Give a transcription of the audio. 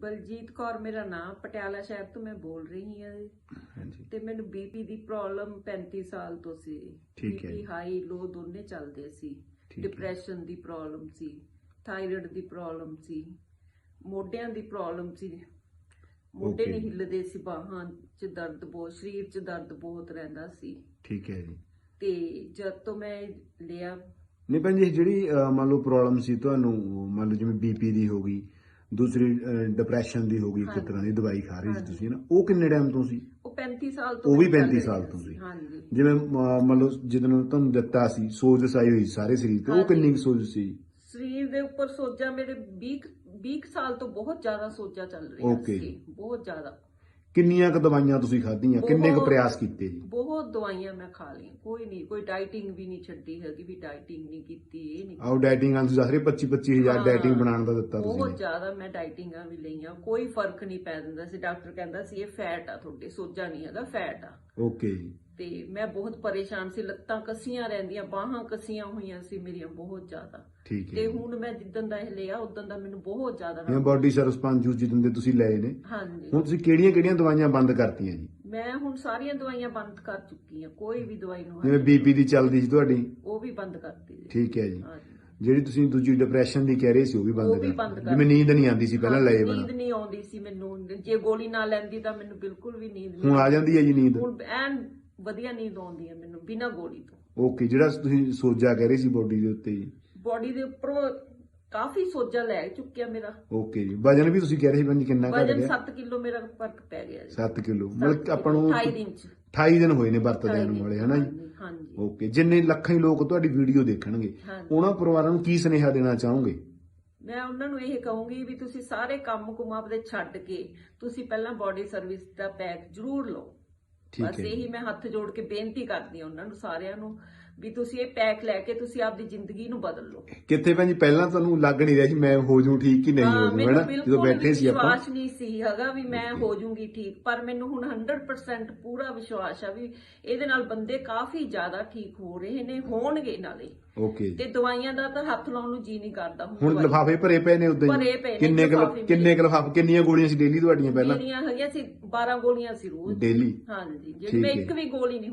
ਬਲਜੀਤ ਕੌਰ ਮੇਰਾ ਨਾਮ ਪਟਿਆਲਾ ਸ਼ਹਿਰ ਤੋਂ ਮੈਂ ਬੋਲ ਰਹੀ ਹਾਂ ਹਾਂਜੀ। ਤੇ ਮੈਨੂੰ ਬੀਪੀ ਦੀ ਪ੍ਰੋਬਲਮ 35 ਸਾਲ ਤੋਂ ਸੀ। ਠੀਕ ਹੈ। ਬੀਪੀ ਹਾਈ ਲੋ ਦੋਨੇ ਚੱਲਦੇ ਸੀ। ਠੀਕ ਹੈ। ਡਿਪਰੈਸ਼ਨ ਦੀ ਪ੍ਰੋਬਲਮ ਸੀ ਥਾਇਰਾਇਡ ਦੀ ਪ੍ਰੋਬਲਮ ਸੀ ਮੋਢਿਆਂ ਦੀ ਪ੍ਰੋਬਲਮ ਸੀ। ਮੋਢੇ Okay. ਨਹੀਂ ਹਿੱਲਦੇ ਸੀ ਬਾਹਾਂ 'ਚ ਦਰਦ ਬਹੁਤ ਸਰੀਰ 'ਚ ਦਰਦ ਬਹੁਤ ਰਹਿੰਦਾ ਸੀ। ਠੀਕ ਹੈ ਜੀ। ਤੇ ਜਦ ਤੋਂ ਮੈਂ ਲਿਆ ਨਹੀਂ ਭੈਣ ਜੀ ਜਿਹੜੀ ਅਹ, ਮੰਨ ਲਓ ਪ੍ਰੋਬਲਮ ਸੀ ਤੁਹਾਨੂੰ ਮੰਨ ਲਓ ਜਿਵੇਂ ਬੀਪੀ ਦੀ ਹੋ ਗਈ ਦੂਸਰੀ ਡਿਪਰੈਸ਼ਨ ਦੀ ਹੋ ਗਈ ਇੱਕ ਹਾਂਜੀ। ਤਰ੍ਹਾਂ ਦੀ ਦਵਾਈ ਖਾ ਰਹੀ ਸੀ ਹਾਂਜੀ। ਤੁਸੀਂ ਨਾ ਉਹ ਕਿੰਨੇ ਟਾਈਮ ਤੋਂ ਸੀ ਉਹ 35 ਸਾਲ ਤੋਂ ਉਹ ਵੀ ਚੱਲ 35 ਸਾਲ ਤੋਂ ਸੀ। ਹਾਂਜੀ ਜਿਵੇਂ ਅਹ, ਮੰਨ ਲਓ ਜਦੋਂ ਤੁਹਾਨੂੰ ਦਿੱਤਾ ਸੀ ਸੋਜ ਸਾਈ ਹੋਈ ਸੀ ਸਾਰੇ ਸਰੀਰ ਤੇ ਉਹ ਹਾਂਜੀ। ਕਿੰਨੀ ਕੁ ਸੋਜ ਸੀ ਸਰੀਰ ਦੇ ਉੱਪਰ ਸੋਜਾ ਮੇਰੇ 20 20 ਸਾਲ ਤੋਂ ਬਹੁਤ ਜ਼ਿਆਦਾ ਸੋਜਾ ਚੱਲ ਰਿਹਾ Okay. ਸੀ ਬਹੁਤ ਜ਼ਿਆਦਾ ਕਿੰਨੀਆਂ ਕੁ ਦਵਾਈਆਂ ਤੁਸੀਂ ਖਾਧੀਆਂ? ਕਿੰਨੇ ਕੁ ਬਹੁਤ- ਪ੍ਰਯਾਸ ਕੀਤੇ? ਜੀ ਬਹੁਤ ਦਵਾਈਆਂ ਮੈਂ ਖਾ ਲਈਆਂ। ਕੋਈ ਨਹੀਂ ਕੋਈ ਡਾਈਟਿੰਗ ਵੀ ਨਹੀਂ ਛੱਡੀ ਹੈਗੀ ਵੀ ਡਾਈਟਿੰਗ ਨਹੀਂ ਕੀਤੀ ਇਹ ਨਹੀਂ ਆਓ ਡਾਈਟਿੰਗ ਆਂ ਤੁਸੀਂ ਦੱਸ ਰਹੇ 25 25000 ਹਾਂ। ਡਾਈਟਿੰਗ ਬਣਾਉਣ ਦਾ ਦਿੱਤਾ ਬਹੁਤ ਤੁਸੀਂ ਜ਼ਿਆਦਾ ਮੈਂ ਡਾਈਟਿੰਗਾਂ ਵੀ ਲਈਆਂ। ਕੋਈ ਫ਼ਰਕ ਨਹੀਂ ਪੈ ਦਿੰਦਾ ਸੀ। ਡਾਕਟਰ ਕਹਿੰਦਾ ਸੀ ਇਹ ਫੈਟ ਆ ਤੁਹਾਡੇ ਸੋਜਾ ਨਹੀਂ ਹੈਗਾ ਫੈਟ ਆ। ਓਕੇ ਜੀ ਤੇ ਮੈਂ ਬਹੁਤ ਪਰੇਸ਼ਾਨ ਸੀ ਲੱਤਾਂ ਕੱਸੀਆਂ ਰਹਿੰਦੀਆਂ ਬਾਹਾਂ ਕੱਸੀਆਂ ਹੋਈਆਂ ਸੀ ਮੇਰੀਆਂ ਬਹੁਤ ਜ਼ਿਆਦਾ। ਠੀਕ ਹੈ। ਤੇ ਹੁਣ ਮੈਂ ਜਿੱਦਣ ਦਾ ਇਹ ਲਿਆ ਉਦੋਂ ਦਾ ਮੈਨੂੰ ਬਹੁਤ ਜ਼ਿਆਦਾ ਇਹ ਬਾਡੀ ਸਰਵਿਸ ਪੰਜ ਜੂਸ ਜਿੱਦਾਂ ਦੇ ਤੁਸੀਂ ਲਏ ਨੇ। ਹਾਂਜੀ। ਹੁਣ ਤੁਸੀਂ ਕਿਹੜੀਆਂ ਕਿਹੜੀਆਂ ਦਵਾਈਆਂ ਬੰਦ ਕਰਤੀਆਂ ਜੀ? ਮੈਂ ਹੁਣ ਸਾਰੀਆਂ ਦਵਾਈਆਂ ਬੰਦ ਕਰ ਚੁੱਕੀ ਹਾਂ ਕੋਈ ਵੀ ਦਵਾਈ ਨੂੰ ਜਿਵੇਂ ਬੀਪੀ ਦੀ ਚੱਲਦੀ ਸੀ ਤੁਹਾਡੀ? ਉਹ ਵੀ ਬੰਦ ਕਰਤੀ ਜੀ। ਠੀਕ ਹੈ ਜੀ। ਹਾਂਜੀ। ਜਿਹੜੀ ਤੁਸੀਂ ਦੂਜੀ ਡਿਪਰੈਸ਼ਨ ਦੀ ਕਹਿ ਰਹੇ ਸੀ ਉਹ ਵੀ ਉਹ ਬੰਦ ਵੀ ਕਰ ਬੰਦ ਕਰ ਜਿਵੇਂ ਨੀਂਦ ਨਹੀਂ ਆਉਂਦੀ ਸੀ ਪਹਿਲਾਂ ਲਏ ਨੀਂਦ ਬਣਾ ਨਹੀਂ ਆਉਂਦੀ ਸੀ ਮੈਨੂੰ। ਜੇ ਗੋਲੀ ਨਾ ਲੈਂਦੀ ਤਾਂ ਮੈਨੂੰ ਬਿਲਕੁਲ ਵੀ ਨੀਂਦ ਨਹੀਂ ਹੁਣ ਆ ਜਾਂਦੀ ਹੈ ਜੀ ਨੀਂਦ। ਹੁਣ ਐਨ ਵਧੀਆ ਨੀਂਦ ਆਉਂਦੀ ਹੈ ਮੈਨੂੰ ਬਿਨਾਂ ਗੋਲੀ ਤੋਂ। ਓਕੇ ਜਿਹੜਾ ਤੁਸੀਂ ਸੋਜਾ ਕਹਿ ਰਹੇ ਸੀ ਬੋਡੀ ਦੇ ਉੱਤੇ ਜੀ। ਬੋਡੀ ਦੇ ਉੱਪਰੋਂ ਕਾਫੀ ਸੋਜਾ ਲੈ ਚੁੱਕਿਆ ਮੇਰਾ। ਓਕੇ ਜੀ। ਵਜਨ ਵੀ ਤੁਸੀਂ ਕਹਿ ਰਹੇ ਸੀ ਬੰਦੀ ਕਿੰਨਾ ਘਟ ਵਜਨ ਗਿਆ। 7 ਕਿਲੋ ਮੇਰਾ ਫ਼ਰਕ ਪੈ ਗਿਆ ਜੀ। 7 ਕਿਲੋ। ਮਤਲਬ ਕਿ ਆਪਾਂ ਨੂੰ 28 ਦਿਨ ਚ 28 ਦਿਨ ਹੋਏ ਨੇ ਵਰਤ 28 ਦੇਣ ਵਾਲੇ ਹਨਾ ਜੀ? ਹਾਂਜੀ, ਓਕੇ ਜਿੰਨੇ ਲੱਖਾਂ ਹੀ ਲੋਕ ਤੁਹਾਡੀ ਵੀਡੀਓ ਦੇਖਣਗੇ ਹਾਂਜੀ। ਉਹਨਾਂ ਪਰਿਵਾਰਾਂ ਨੂੰ ਕੀ ਸੁਨੇਹਾ ਦੇਣਾ ਚਾਹੋਗੇ? ਮੈਂ ਉਹਨਾਂ ਨੂੰ ਇਹ ਕਹੂੰਗੀ ਵੀ ਤੁਸੀਂ ਸਾਰੇ ਕੰਮ ਕੁਮ ਆਪਦੇ ਛੱਡ ਕੇ ਤੁਸੀਂ ਪਹਿਲਾਂ ਬਾਡੀ ਸਰਵਿਸ ਦਾ ਪੈਕ ਜ਼ਰੂਰ ਲਓ। ਬਸ। ਇਹੀ ਮੈਂ ਹੱਥ ਜੋੜ ਕੇ ਬੇਨਤੀ ਕਰਦੀ ਹਾਂ ਉਹਨਾਂ ਨੂੰ ਸਾਰਿਆਂ ਨੂੰ ਵੀ ਤੁਸੀਂ ਇਹ ਪੈਕ ਲੈ ਕੇ ਤੁਸੀਂ ਆਪਦੀ ਜ਼ਿੰਦਗੀ ਨੂੰ ਬਦਲ ਲਓ। ਕਿੱਥੇ ਭੈਣ ਜੀ ਪਹਿਲਾਂ ਤੁਹਾਨੂੰ ਲੱਗ ਨਹੀਂ ਰਿਹਾ ਸੀ ਮੈਂ ਹੋ ਜੂ ਠੀਕ ਕਿ ਨਹੀਂ ਹੋ ਜੂ ਹੈਨਾ? ਜਦੋਂ ਬੈਠੇ ਸੀ ਆਪਾਂ। ਵਿਸ਼ਵਾਸ ਨਹੀਂ ਸੀ ਹੈਗਾ ਵੀ ਮੈਂ ਹੋ ਜਾਊਂਗੀ ਠੀਕ ਪਰ ਮੈਨੂੰ ਹੁਣ 100% ਪੂਰਾ ਵਿਸ਼ਵਾਸ ਆ ਵੀ ਇਹਦੇ ਨਾਲ ਬੰਦੇ ਕਾਫੀ ਜ਼ਿਆਦਾ ਠੀਕ ਹੋ ਰਹੇ ਨੇ ਹੋਣਗੇ ਨਾਲੇ। ਓਕੇ। ਤੇ ਦਵਾਈਆਂ ਦਾ ਤਾਂ ਹੱਥ ਲਾਉਣ ਨੂੰ ਜੀ ਨਹੀਂ ਕਰਦਾ ਹੁਣ ਲਿਫਾਫੇ ਭਰੇ ਪਏ ਨੇ ਉਦਾਂ ਭਰੇ ਪਏ ਨੇ ਕਿੰਨੇ ਕਿੰਨੇ ਲਿਫਾਫੇ ਕਿੰਨੀਆਂ ਗੋਲੀਆਂ ਸੀ ਡੇਲੀ ਤੁਹਾਡੀਆਂ ਪਹਿਲਾਂ? ਮੇਰੀਆਂ ਹੈਗੀਆਂ ਸੀ 12 ਗੋਲੀਆਂ ਸੀ ਰੋਜ਼। ਡੇਲੀ? ਹਾਂਜੀ ਜੇ ਠੀਕ ਮੈਂ ਹੈ। ਇੱਕ ਵੀ ਗੋਲੀ ਨਹੀਂ